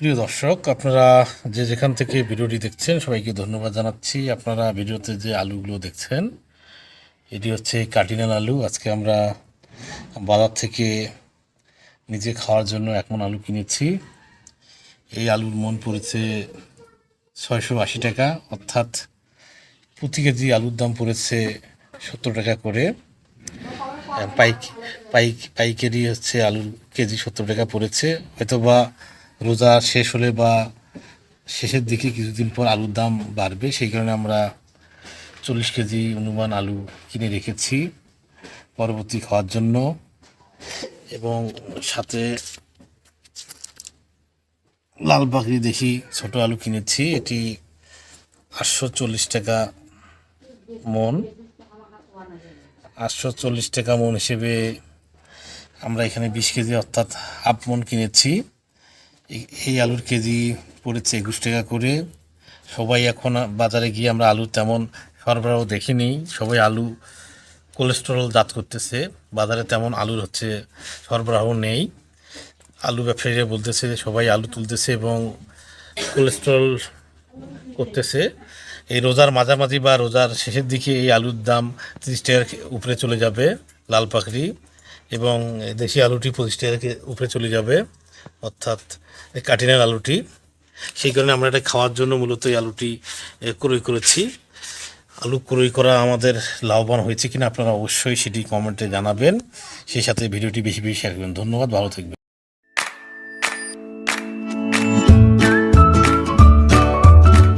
প্রিয় দর্শক, আপনারা যে যেখান থেকে ভিডিওটি দেখছেন, সবাইকে ধন্যবাদ জানাচ্ছি। আপনারা ভিডিওতে যে আলুগুলো দেখছেন, এটি হচ্ছে কাটিনাল আলু। আজকে আমরা বাজার থেকে নিজে খাওয়ার জন্য একমন আলু কিনেছি। এই আলুর মন পড়েছে ছয়শো আশি টাকা, অর্থাৎ প্রতি কেজি আলুর দাম পড়েছে সত্তর টাকা করে। পাইক পাইক, পাইকারি হচ্ছে আলুর কেজি সত্তর টাকা পড়েছে। হয়তো বা রোজা শেষ হলে বা শেষের দিকে কিছুদিন পর আলুর দাম বাড়বে, সেই কারণে আমরা চল্লিশ কেজি অনুমান আলু কিনে রেখেছি পরবর্তী খাওয়ার জন্য। এবং সাথে লাল পাখি দেখি ছোট আলু কিনেছি, এটি আটশো চল্লিশ টাকা মন। আটশো চল্লিশ টাকা মন হিসেবে আমরা এখানে বিশ কেজি অর্থাৎ হাফ মন কিনেছি। এই- আলুর কেজি পড়েছে একুশ টাকা করে। সবাই এখন বাজারে গিয়ে আমরা আলু তেমন সরবরাহ দেখিনি। সবাই আলু কোলেস্টেরল জাত করতেছে। বাজারে তেমন আলুর হচ্ছে সরবরাহ নেই। আলু ব্যবসায়ীরা বলতেছে সবাই আলু তুলতেছে এবং কোলেস্টেরল করতেছে। এই রোজার মাঝামাঝি বা রোজার শেষের দিকে এই আলুর দাম তিরিশ টাকার উপরে চলে যাবে লাল পাখরি এবং দেশি আলুটি পঁচিশ টাকা উপরে চলে যাবে, অর্থাৎ কাটিনের আলুটি। সেই কারণে আমরা এটা খাওয়ার জন্য মূলত এই আলুটি ক্রয় করেছি। আলু ক্রয় করা আমাদের লাভবান হয়েছে কিনা আপনারা অবশ্যই সেটি কমেন্টে জানাবেন। সেই সাথে ভিডিওটি বেশি বেশি শেয়ার করবেন। ধন্যবাদ, ভালো থাকবেন।